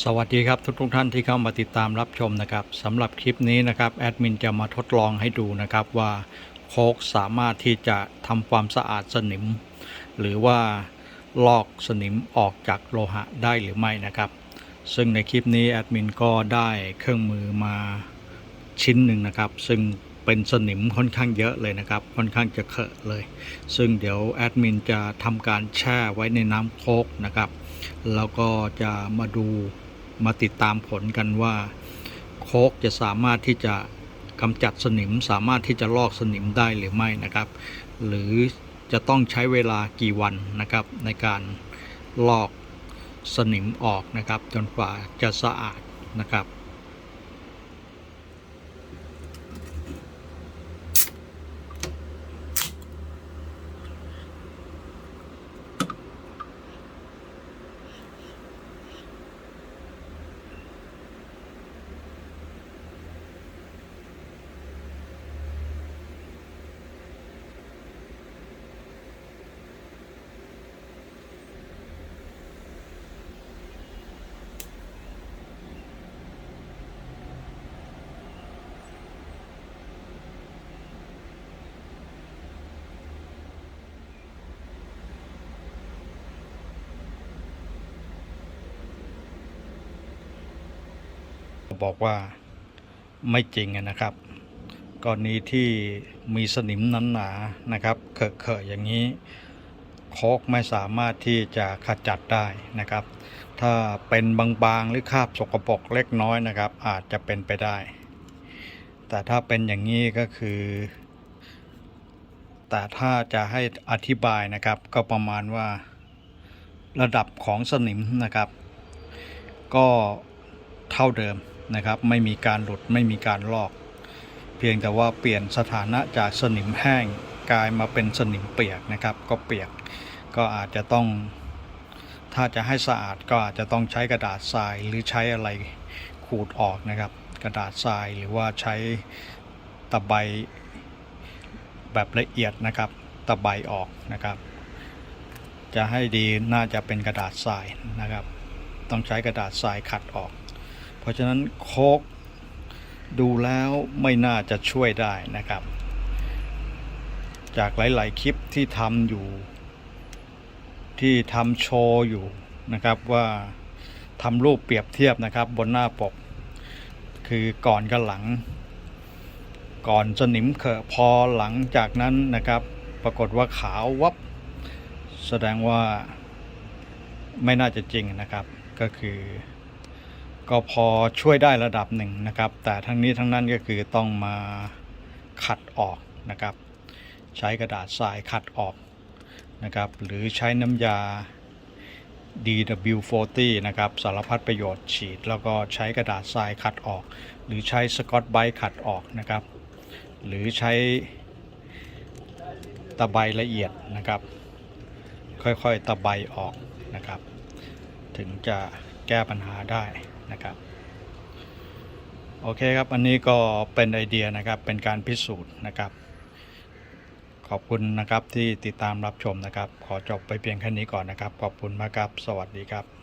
สวัสดีครับทุกทุกท่านที่เข้ามาติดตามรับชมนะครับสำหรับคลิปนี้นะครับแอดมินจะมาทดลองให้ดูนะครับว่าโคกสามารถที่จะทำความสะอาดสนิม หรือว่าลอกสนิมออกจากโลหะได้หรือไม่นะครับ ซึ่งในคลิปนี้แอดมินก็ได้เครื่องมือมาชิ้นหนึ่งนะครับ ซึ่งเป็นสนิมค่อนข้างเยอะเลยนะครับ ค่อนข้างจะเขอะเลย ซึ่งเดี๋ยวแอดมินจะทำการแช่ไว้ในน้ำโคกนะครับ แล้วก็จะมาดู มาติดตามผลกันว่า โคกจะสามารถที่จะกำจัดสนิมสามารถที่จะลอกสนิมได้หรือไม่นะครับ หรือจะต้องใช้เวลากี่วันนะครับ ในการลอกสนิมออกนะครับ จนกว่าจะสะอาดนะครับ บอกว่าไม่จริงนะครับกรณีที่มีสนิมน้ำหนานะครับเขอะๆอย่างนี้โคกไม่สามารถที่จะขจัดได้นะครับ ถ้าเป็นบางๆหรือคราบสกปรกเล็กน้อยนะครับ อาจจะเป็นไปได้ แต่ถ้าเป็นอย่างนี้ก็คือ แต่ถ้าจะให้อธิบายนะครับ ก็ประมาณว่าระดับของสนิมนะครับ ก็เท่าเดิม นะครับ ไม่มีการหลุดไม่มีการลอก เพียงแต่ว่าเปลี่ยนสถานะจากสนิมแห้งกลายมาเป็นสนิมเปียกนะครับ ก็เปียกก็อาจจะต้อง ถ้าจะให้สะอาดก็อาจจะต้องใช้กระดาษทรายหรือใช้อะไรขูดออกนะครับ กระดาษทรายหรือว่าใช้ตะไบแบบละเอียดนะครับ ตะไบออกนะครับ จะให้ดีน่าจะเป็นกระดาษทรายนะครับ ต้องใช้กระดาษทรายขัดออก เพราะฉะนั้นโคกดูแล้วไม่น่าจะช่วยได้นะครับ จากหลาย ๆ คลิปที่ทำอยู่ ที่ทำโชว์อยู่นะครับว่าทำรูปเปรียบเทียบนะครับบนหน้าปก คือก่อนกับหลัง ก่อนสนิมเขอะพอหลังจากนั้นนะครับ ปรากฏว่าขาววับ แสดงว่าไม่น่าจะจริงนะครับก็คือ ก็พอช่วยได้ระดับหนึ่งนะครับ แต่ทั้งนี้ทั้งนั้นก็คือต้องมาขัดออกนะครับ ใช้กระดาษทรายขัดออกนะครับ หรือใช้น้ำยา DW40 นะครับสารพัดประโยชน์ฉีด แล้วก็ใช้กระดาษทรายขัดออก หรือใช้สกอตไบขัดออกนะครับ หรือใช้ตะไบละเอียดนะครับ ค่อยๆตะไบออกนะครับ ถึงจะแก้ปัญหาได้ นะครับ โอเคครับ อันนี้ก็เป็นไอเดียนะครับ เป็นการพิสูจน์นะครับ ขอบคุณนะครับที่ติดตามรับชมนะครับ ขอจบไปเพียงแค่นี้ก่อนนะครับ ขอบคุณมากครับ สวัสดีครับ